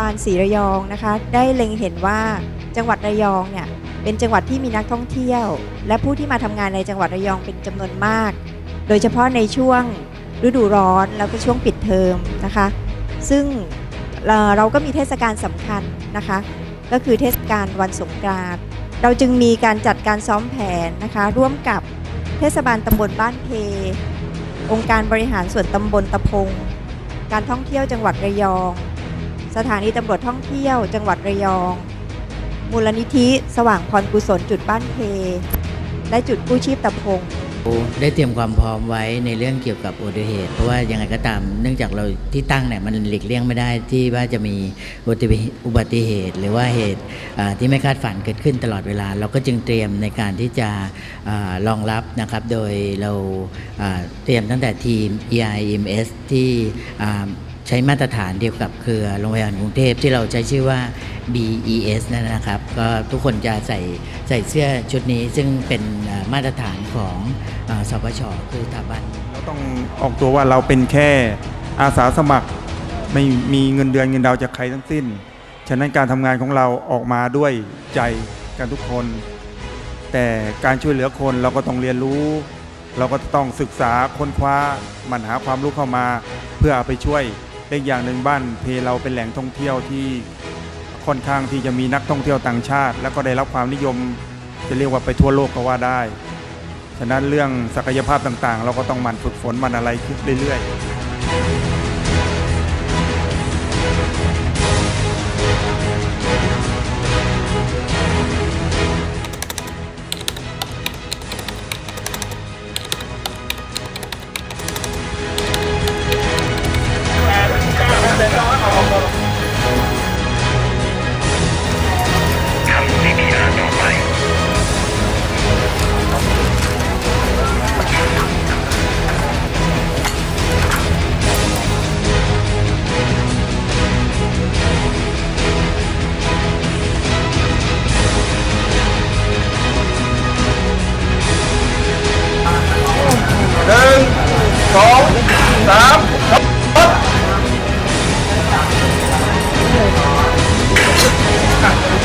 าบาลศรีระยองนะคะ ได้เล็งเห็นว่าจังหวัดระยองเนี่ยเป็นจังหวัดที่มีนักท่องเที่ยว และผู้ที่มาทำงานในจังหวัดระยองเป็นจำนวนมาก โดยเฉพาะในช่วงฤดูร้อนแล้วก็ช่วงปิดเทอมนะคะ ซึ่งเราก็มีเทศกาลสำคัญนะคะ ก็คือเทศกาลวันสงกรานต์เราจึงมีการจัดการซ้อมแผนนะคะ ร่วมกับเทศบาลตำบลบ้านเพ องค์การบริหารส่วนตำบลตะพง การท่องเที่ยวจังหวัดระยอง สถานีตำรวจท่องเที่ยว จังหวัดระยอง มูลนิธิสว่างพรกุศลจุดบ้านเพ และจุดกู้ชีพตะพงได้เตรียมความพร้อมไว้ในเรื่องเกี่ยวกับอุบัติเหตุ เพราะว่ายังไงก็ตาม เนื่องจากเราที่ตั้งเนี่ยมันหลีกเลี่ยงไม่ได้ที่ว่าจะมีอุบัติเหตุ หรือว่าเหตุที่ไม่คาดฝันเกิดขึ้นตลอดเวลา เราก็จึงเตรียมในการที่จะรองรับนะครับ โดยเราเตรียมตั้งแต่ทีม EIMS ที่ ใช้มาตรฐานเดียวกับเครือโรงพยาบาลกรุงเทพที่เราใช้ชื่อว่า BES นั่นนะครับ ก็ทุกคนจะใส่ใส่เสื้อชุดนี้ซึ่งเป็นมาตรฐานของอสปชคือสถาบันเราต้องออกตัวว่าเราเป็นแค่อาสาสมัครไม่มีเงินเดือนเงินดาวจากใครทั้งสิ้น ฉะนั้นการทำงานของเราออกมาด้วยใจกันทุกคน แต่การช่วยเหลือคนเราก็ต้องเรียนรู้ เราก็ต้องศึกษาค้นคว้ามันหาความรู้เข้ามา เพื่อเอาไปช่วย เล็กอย่างหนึ่งบ้านเพเราเป็นแหล่งท่องเที่ยวที่ค่อนข้างที่จะมีนักท่องเที่ยวต่างชาติ แล้วก็ได้รับความนิยมจะเรียกว่าไปทั่วโลกก็ว่าได้ ฉะนั้นเรื่องศักยภาพต่างๆ เราก็ต้องหมั่นฝึกฝนมันอะไรขึ้นเรื่อยๆ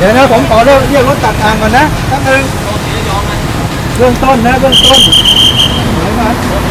เดี๋ยวนะผมขอเริ่มเรียกรถตัดทางก่อนนะทั้งหนึ่งเบื้องต้นนะเบื้องต้นไหนมา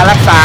การรักษา